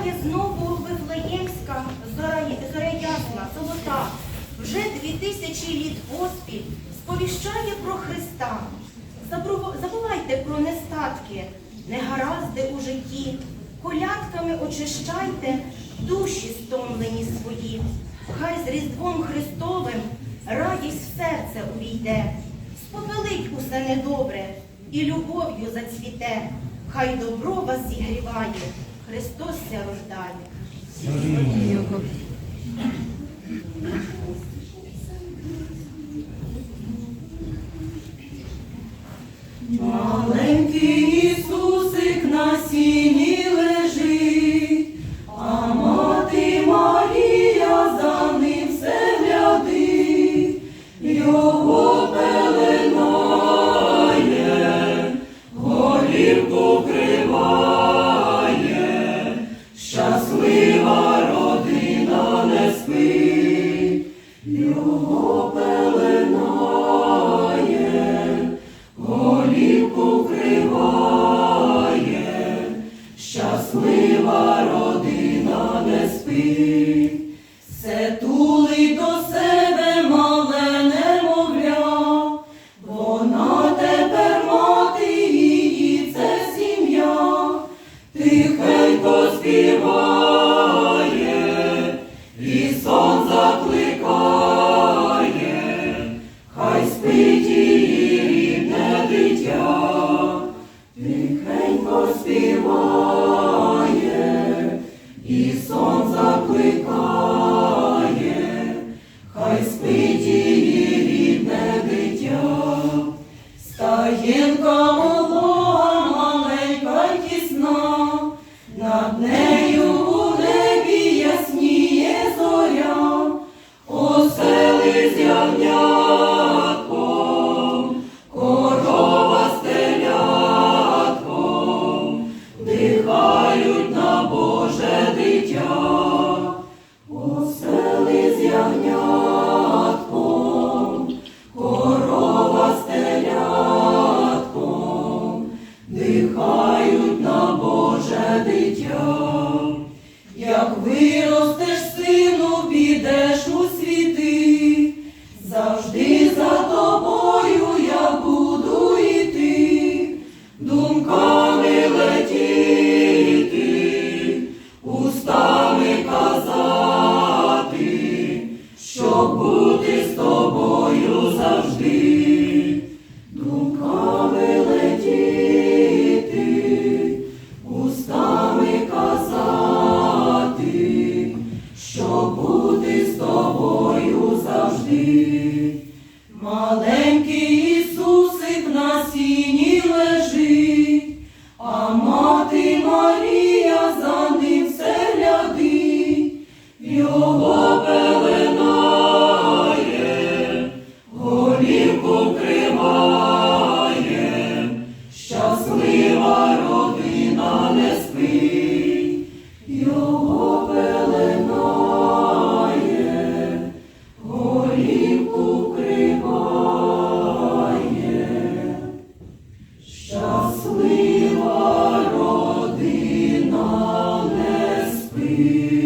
Сяє знову Вифлеємська зоря ясна, золота. Вже дві тисячі літ поспіль сповіщає про Христа. Забувайте про нестатки, негаразди у житті. Колядками очищайте душі стомлені свої. Хай з Різдвом Христовим радість в серце увійде, спопелить усе недобре і любов'ю зацвіте. Хай добро вас зігріває, Христос ся рождає. Маленький пеленає. Голівку криває, закликає, хай спить її рідне дитя, стаєнка молога маленька тісна, над нею у небі ясніє зоря, осели зявнятком, корова стелятком, дихають на Боже дитя. Як виростеш, сину, підеш. Маленький Ісусик на сіні лежить, а мати Марія за ним все глядить, його пеленає, голівку крив. You.